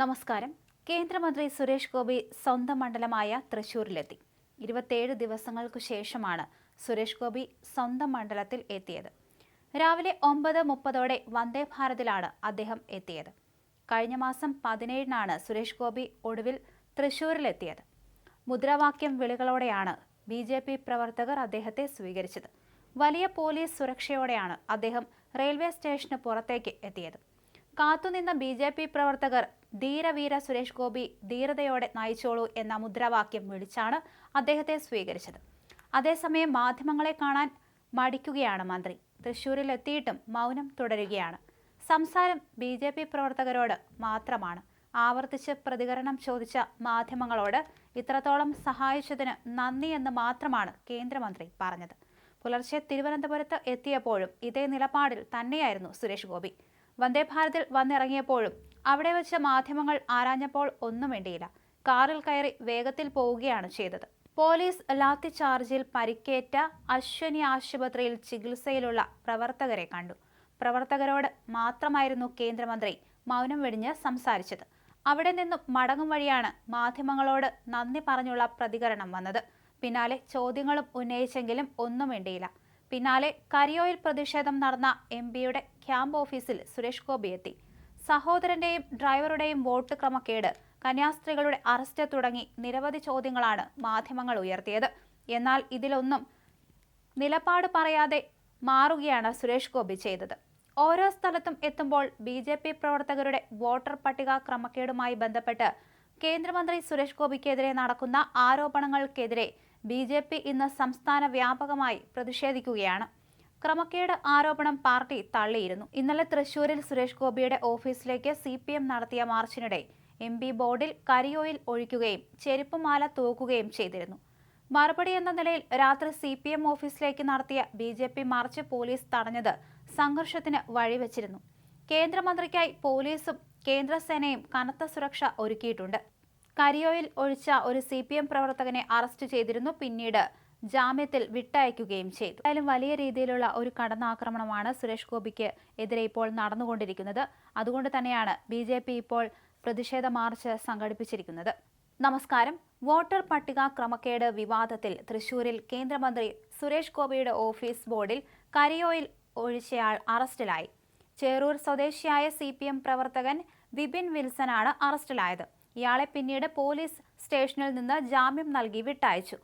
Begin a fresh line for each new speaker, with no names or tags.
നമസ്കാരം. കേന്ദ്രമന്ത്രി സുരേഷ് ഗോപി സ്വന്തം മണ്ഡലമായ തൃശൂരിലെത്തി. ഇരുപത്തിയേഴ് ദിവസങ്ങൾക്കു ശേഷമാണ് സുരേഷ് ഗോപി സ്വന്തം മണ്ഡലത്തിൽ എത്തിയത്. രാവിലെ ഒമ്പത് മുപ്പതോടെ വന്ദേ ഭാരതിലാണ് അദ്ദേഹം എത്തിയത്. കഴിഞ്ഞ മാസം പതിനേഴിനാണ് സുരേഷ് ഗോപി ഒടുവിൽ തൃശൂരിലെത്തിയത്. മുദ്രാവാക്യം വിളികളോടെയാണ് ബി ജെ പി പ്രവർത്തകർ അദ്ദേഹത്തെ സ്വീകരിച്ചത്. വലിയ പോലീസ് സുരക്ഷയോടെയാണ് അദ്ദേഹം റെയിൽവേ സ്റ്റേഷന് പുറത്തേക്ക് എത്തിയത്. കാത്തുനിന്ന ബി ജെ പി പ്രവർത്തകർ ധീരവീര സുരേഷ് ഗോപി ധീരതയോടെ നയിച്ചോളൂ എന്ന മുദ്രാവാക്യം വിളിച്ചാണ് അദ്ദേഹത്തെ സ്വീകരിച്ചത്. അതേസമയം മാധ്യമങ്ങളെ കാണാൻ മടിക്കുകയാണ് മന്ത്രി. തൃശൂരിൽ എത്തിയിട്ടും മൗനം തുടരുകയാണ്. സംസാരം ബി ജെ പി പ്രവർത്തകരോട് മാത്രമാണ്. ആവർത്തിച്ച് പ്രതികരണം ചോദിച്ച മാധ്യമങ്ങളോട് ഇത്രത്തോളം സഹായിച്ചതിന് നന്ദി എന്ന് മാത്രമാണ് കേന്ദ്രമന്ത്രി പറഞ്ഞത്. പുലർച്ചെ തിരുവനന്തപുരത്ത് എത്തിയപ്പോഴും ഇതേ നിലപാടിൽ തന്നെയായിരുന്നു സുരേഷ് ഗോപി. വന്ദേഭാരതിൽ വന്നിറങ്ങിയപ്പോഴും അവിടെ വെച്ച് മാധ്യമങ്ങൾ ആരാഞ്ഞപ്പോൾ ഒന്നും വേണ്ടിയില്ല. കാറിൽ കയറി വേഗത്തിൽ പോവുകയാണ് ചെയ്തത്. പോലീസ് ലാത്തി ചാർജിൽ പരിക്കേറ്റ അശ്വനി ആശുപത്രിയിൽ ചികിത്സയിലുള്ള പ്രവർത്തകരെ കണ്ടു. പ്രവർത്തകരോട് മാത്രമായിരുന്നു കേന്ദ്രമന്ത്രി മൗനം വെടിഞ്ഞ് സംസാരിച്ചത്. അവിടെ നിന്നും മടങ്ങും വഴിയാണ് മാധ്യമങ്ങളോട് നന്ദി പറഞ്ഞുള്ള പ്രതികരണം വന്നത്. പിന്നാലെ ചോദ്യങ്ങളും ഉന്നയിച്ചെങ്കിലും ഒന്നും വേണ്ടിയില്ല. പിന്നാലെ കരിയോയിൽ പ്രതിഷേധം നടന്ന എം പിയുടെ ക്യാമ്പ് ഓഫീസിൽ സുരേഷ് ഗോപി എത്തി. സഹോദരന്റെയും ഡ്രൈവറുടെയും വോട്ട് ക്രമക്കേട് കന്യാസ്ത്രീകളുടെ അറസ്റ്റ് തുടങ്ങി നിരവധി ചോദ്യങ്ങളാണ് മാധ്യമങ്ങൾ ഉയർത്തിയത്. എന്നാൽ ഇതിലൊന്നും നിലപാട് പറയാതെ മാറുകയാണ് സുരേഷ് ഗോപി ചെയ്തത്. ഓരോ സ്ഥലത്തും എത്തുമ്പോൾ ബി ജെ പി പ്രവർത്തകരുടെ വോട്ടർ പട്ടിക ക്രമക്കേടുമായി ബന്ധപ്പെട്ട് കേന്ദ്രമന്ത്രി സുരേഷ് ഗോപിക്കെതിരെ നടക്കുന്ന ആരോപണങ്ങൾക്കെതിരെ ബി ജെ പി ഇന്ന് സംസ്ഥാന വ്യാപകമായി പ്രതിഷേധിക്കുകയാണ്. ക്രമക്കേട് ആരോപണം പാർട്ടി തള്ളിയിരുന്നു. ഇന്നലെ തൃശൂരിൽ സുരേഷ് ഗോപിയുടെ ഓഫീസിലേക്ക് സി നടത്തിയ മാർച്ചിനിടെ എം പി ബോർഡിൽ കരിയോയിൽ ഒഴിക്കുകയും ചെരുപ്പുമാല തൂക്കുകയും ചെയ്തിരുന്നു. മറുപടി എന്ന നിലയിൽ രാത്രി സി പി എം ഓഫീസിലേക്ക് നടത്തിയ B J P march police തടഞ്ഞത് സംഘർഷത്തിന് വഴിവെച്ചിരുന്നു. കേന്ദ്രമന്ത്രിക്കായി പോലീസും കേന്ദ്രസേനയും കനത്ത സുരക്ഷ ഒരുക്കിയിട്ടുണ്ട്. കരിയോയിൽ ഒഴിച്ച ഒരു സി പി എം പ്രവർത്തകനെ അറസ്റ്റ് ചെയ്തിരുന്നു. പിന്നീട് ജാമ്യത്തിൽ വിട്ടയക്കുകയും ചെയ്തു. എന്തായാലും വലിയ രീതിയിലുള്ള ഒരു കടന്നാക്രമണമാണ് സുരേഷ് ഗോപിക്ക് എതിരെ ഇപ്പോൾ നടന്നുകൊണ്ടിരിക്കുന്നത്. അതുകൊണ്ട് തന്നെയാണ് ബി ഇപ്പോൾ പ്രതിഷേധ മാർച്ച് സംഘടിപ്പിച്ചിരിക്കുന്നത്. നമസ്കാരം. വോട്ടർ പട്ടിക ക്രമക്കേട് വിവാദത്തിൽ തൃശൂരിൽ കേന്ദ്രമന്ത്രി സുരേഷ് ഗോപിയുടെ ഓഫീസ് ബോർഡിൽ കരിയോയിൽ ഒഴിച്ചയാൾ അറസ്റ്റിലായി. ചേറൂർ സ്വദേശിയായ സി പി എം പ്രവർത്തകൻ വിപിൻ വിൽസനാണ് അറസ്റ്റിലായത്. ഇയാളെ പിന്നീട് പോലീസ് സ്റ്റേഷനിൽ നിന്ന് ജാമ്യം നൽകി വിട്ടയച്ചു.